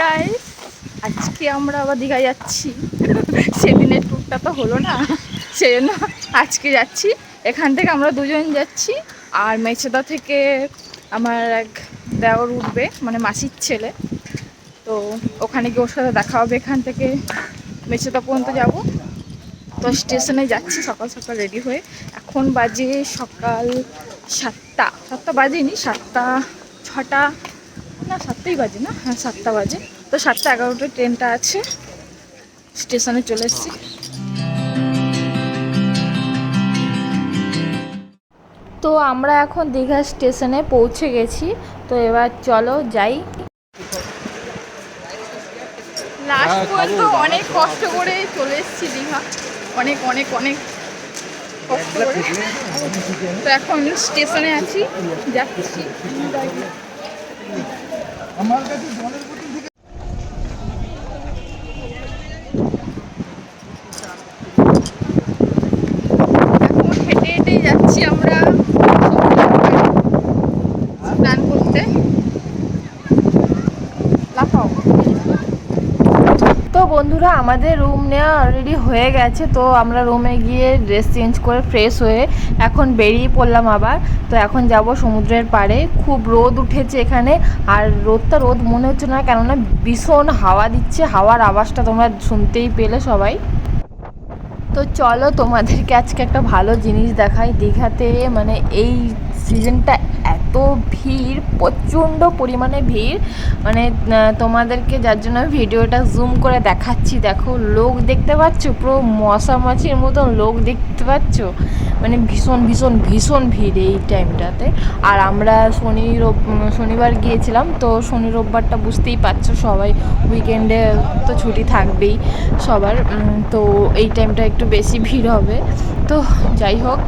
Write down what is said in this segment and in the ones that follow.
Guys আজকে আমরা আবার দীঘা যাচ্ছি। সেদিনের ট্যুরটা তো হলো না। সেই জন্য আজকে যাচ্ছি। এখান থেকে আমরা দুজন যাচ্ছি। আর মেছেদা থেকে আমার এক দেওর উঠবে মানে মাসির ছেলে। তো ওখানে গিয়ে ওর সাথে দেখা হবে এখান থেকে। মেছেদা পর্যন্ত যাব। তো স্টেশনে যাচ্ছি সকাল সকাল রেডি হয়ে। এখন বাজে সকাল সাতটা। সাতটা বাজেনি, সাতটা ছটা। না, সাতটাই বাজে না? হ্যাঁ সাতটা বাজে। তো সাতটা এগারোটায় ট্রেনটা আছে। স্টেশনে চলে এসেছি। তো আমরা এখন দীঘা স্টেশনে পৌঁছে গেছি। তো এবার চলো যাই। লাস্ট পর্যন্ত অনেক কষ্ট করে চলে এসেছি দীঘা। অনেক অনেক অনেক কষ্ট করে। তো এখন স্টেশনে আছি। যাচ্ছি। আমার কাছে জলের বোতল থেকে এখন হেঁটে হেঁটে যাচ্ছি আমরা স্নান করতে লাফাও তো বন্ধুরা, আমাদের রুম নেওয়া অলরেডি হয়ে গেছে। তো আমরা রুমে গিয়ে ড্রেস চেঞ্জ করে ফ্রেশ হয়ে এখন বেরিয়ে পড়লাম আবার। তো এখন যাব সমুদ্রের পাড়ে। খুব রোদ উঠেছে এখানে। আর রোদটা রোদ মনে হচ্ছে না, কেননা ভীষণ হাওয়া দিচ্ছে। হাওয়ার আওয়াজটা তোমরা শুনতেই পেলে সবাই। তো চলো তোমাদেরকে আজকে একটা ভালো জিনিস দেখাই। দীঘাতে মানে এই সিজনটা এত ভিড়, প্রচণ্ড পরিমাণে ভিড়। মানে তোমাদেরকে যার জন্য ভিডিওটা জুম করে দেখাচ্ছি, দেখো লোক দেখতে পাচ্ছ? পুরো মশামাছির মতন লোক দেখতে পাচ্ছ? মানে ভীষণ ভীষণ ভীষণ ভিড় এই টাইমটাতে আর আমরা শনি শনিবার গিয়েছিলাম, তো শনি রোববারটা বুঝতেই পারছ সবাই। উইকেন্ডে তো ছুটি থাকবেই সবার তো এই টাইমটা একটু বেশি ভিড় হবে। তো যাই হোক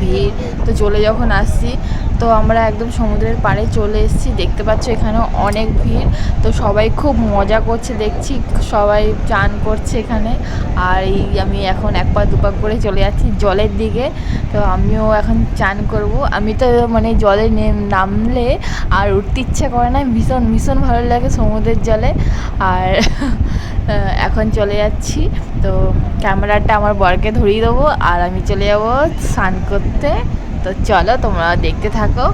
ভিড়, তো চলে যখন আসছি, তো আমরা একদম সমুদ্রের পাড়ে চলে এসেছি। দেখতে পাচ্ছ এখানে অনেক ভিড়, তো সবাই খুব মজা করছে দেখছি, সবাই চান করছে এখানে। আর এই আমি এখন এক পা দুপা করে চলে যাচ্ছি জলের দিকে, তো আমিও এখন চান করব। আমি তো মানে জলে নেম- নামলে আর উঠতে ইচ্ছে করে না, ভীষণ ভীষণ ভালো লাগে সমুদ্রের জলে। আর এখন চলে যাচ্ছি। তো ক্যামেরাটা আমার বরকে ধরিয়ে দেবো, আর আমি চলে যাব স্নান করতে। তো চলো তোমরা দেখতে থাকো।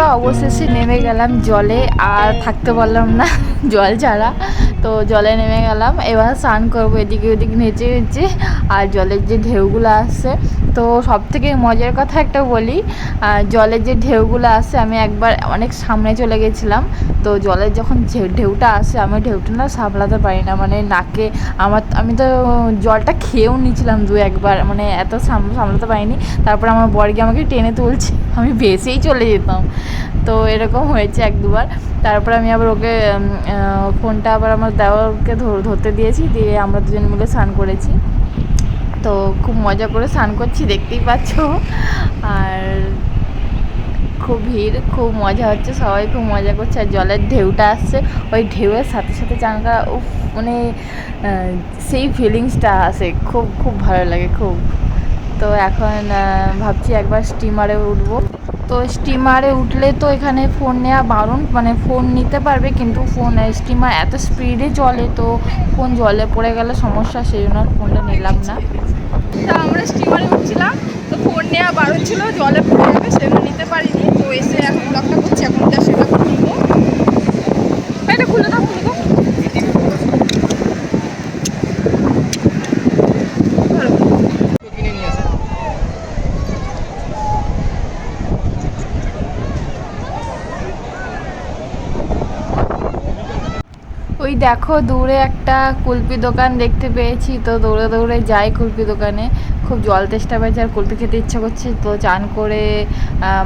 বন্ধুরা অবশেষে নেমে গেলাম জলে আর থাকতে পারলাম না, জল ছাড়া। তো জলে নেমে গেলাম, এবার স্নান করব এদিকে ওদিকে নেচে নেচে আর জলের যে ঢেউগুলো আসছে তো সব থেকে মজার কথা একটা বলি জলের যে ঢেউগুলো আসছে আমি একবার অনেক সামনে চলে গেছিলাম, তো জলের যখন ঢেউটা আসে, আমি ঢেউটা না সামলাতে পারি না মানে নাকে আমার, আমি তো জলটা খেয়েও নিয়েছিলাম দু একবার মানে এত সাম- সামলাতে পারিনি, তারপর আমার বরকে আমাকে টেনে তুলছে, আমি ভেসেই চলে যেতাম, তো এরকম হয়েছে এক দুবার, তারপর আমি আবার ওকে ফোনটা আবার আমার দেওয়ারকে ধর- ধরতে দিয়েছি, দিয়ে আমরা দুজন মিলে স্নান করেছি। তো খুব মজা করে স্নান করছি, দেখতেই পাচ্ছ। আর খুব ভিড়, খুব মজা হচ্ছে, সবাই খুব মজা করছে। আর জলের ঢেউটা আসছে, ওই ঢেউয়ের সাথে সাথে চাঙ্গা, উফ মানে সেই ফিলিংসটা আসে। খুব খুব ভালো লাগে, খুব। তো এখন ভাবছি একবার স্টিমারে উঠবো। তো স্টিমারে উঠলে তো এখানে ফোন নেওয়া বারণ মানে ফোন নিতে পারবে কিন্তু ফোন স্টিমার এত স্পিডে চলে তো ফোন জলে পড়ে গেলে, সমস্যা সেই জন্য ফোনটা নিলাম না। তা আমরা স্টিমারে উঠছিলাম, তো ফোন নেওয়া বারণ ছিল, জলে পড়ে যাবে সেজন্য নিতে পারিনি, তো এসে এখন ব্লগটা করছি এখন যা সেটা খুলবো এটা খুলে দাও খুলে দাও কিনে নিয়ে আসে ওই দেখো দূরে একটা কুলপি দোকান দেখতে পেয়েছি। তো দৌড়ে দৌড়ে যাই কুলপি দোকানে। খুব জল তেষ্টা পেয়েছে, আর কুলপি খেতে ইচ্ছা করছে। তো চান করে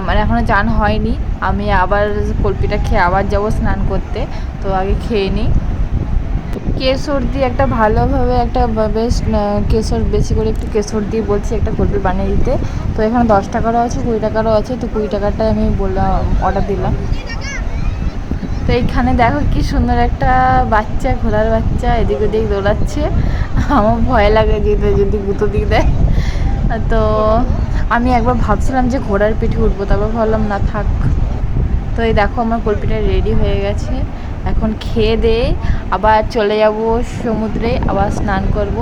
মানে এখনও চান হয়নি। আমি আবার কুলপিটা খেয়ে আবার যাব স্নান করতে। তো আগে খেয়ে নিই। কেশর দিয়ে একটা ভালোভাবে একটা বেশ কেশর, বেশি করে একটু কেশর দিয়ে বলছি একটা কুলপি বানিয়ে দিতে। তো এখানে দশ টাকারও আছে, কুড়ি টাকারও আছে। তো কুড়ি টাকাটাই আমি বললাম অর্ডার দিলাম। তো এইখানে দেখো কি সুন্দর একটা বাচ্চা, ঘোড়ার বাচ্চা এদিক ওদিক দৌড়াচ্ছে। আমার ভয় লাগে যেতে যদি গুঁতো দিয়ে দেয়। তো আমি একবার ভাবছিলাম যে ঘোড়ার পিঠে উঠবো, তারপর ভাবলাম, না, থাক। তো এই দেখো আমার কল্পিটা রেডি হয়ে গেছে। এখন খেয়ে দিয়ে আবার চলে যাব সমুদ্রে, আবার স্নান করব।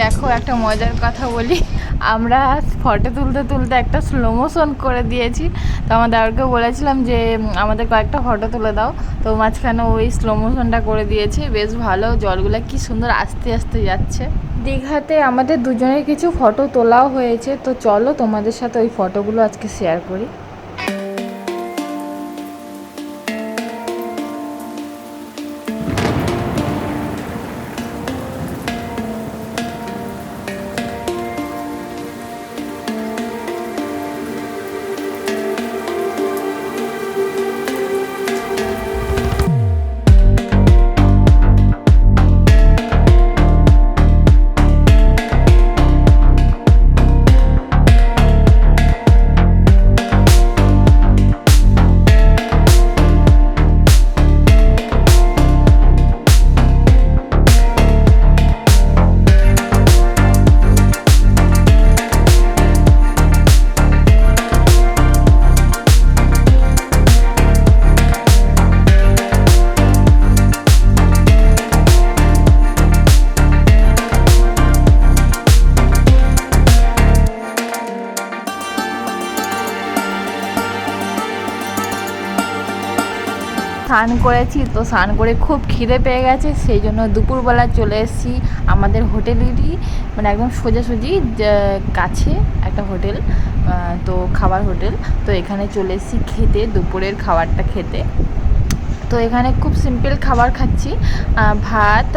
দেখো, একটা মজার কথা বলি। আমরা ফটো তুলতে তুলতে একটা স্লো মোশন করে দিয়েছি। তো আমার দাদাকে বলেছিলাম যে, আমাদের কয়েকটা ফটো তুলে দাও। তো মাঝখানে ওই স্লো মোশনটা করে দিয়েছে। বেশ ভালো, জলগুলো কি সুন্দর আস্তে আস্তে যাচ্ছে। দীঘাতে আমাদের দুজনের কিছু ফটো তোলাও হয়েছে। তো চলো তোমাদের সাথে ওই ফটোগুলো আজকে শেয়ার করি। স্নান করেছি, তো স্নান করে খুব খিদে পেয়ে গেছে, সেই জন্য দুপুরবেলা চলে এসেছি আমাদের হোটেলেরই মানে একদম সোজাসুজি কাছে একটা হোটেল তো খাবার হোটেল, তো এখানে চলে এসেছি খেতে, দুপুরের খাবারটা খেতে। তো এখানে খুব সিম্পল খাবার খাচ্ছি ভাত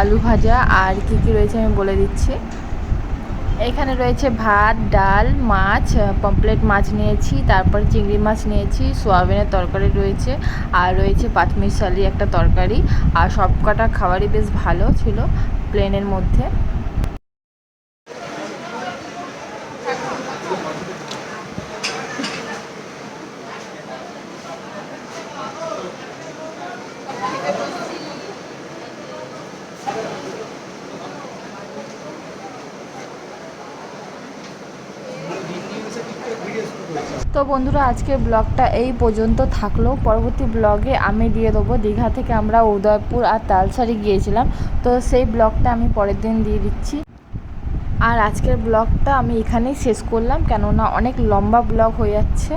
আলু ভাজা, আর কী কী রয়েছে আমি বলে দিচ্ছি। এখানে রয়েছে ভাত, ডাল, মাছ পমপ্লেট মাছ নিয়েছি, তারপর চিংড়ি মাছ নিয়েছি, সোয়াবিনের তরকারি রয়েছে, আর রয়েছে পাঁচমিশালি একটা তরকারি, আর সব কটা খাবারই বেশ ভালো ছিল প্লেনের মধ্যে। তো বন্ধুরা, আজকের ব্লগটা এই পর্যন্ত থাকল। পরবর্তী ব্লগে আমি দিয়ে দেবো। দীঘা থেকে আমরা উদয়পুর আর তালসারি গিয়েছিলাম। তো সেই ব্লগটা আমি পরের দিন দিয়ে দিচ্ছি। আর আজকের ব্লগটা আমি এখানেই শেষ করলাম, কেননা অনেক লম্বা ব্লগ হয়ে যাচ্ছে।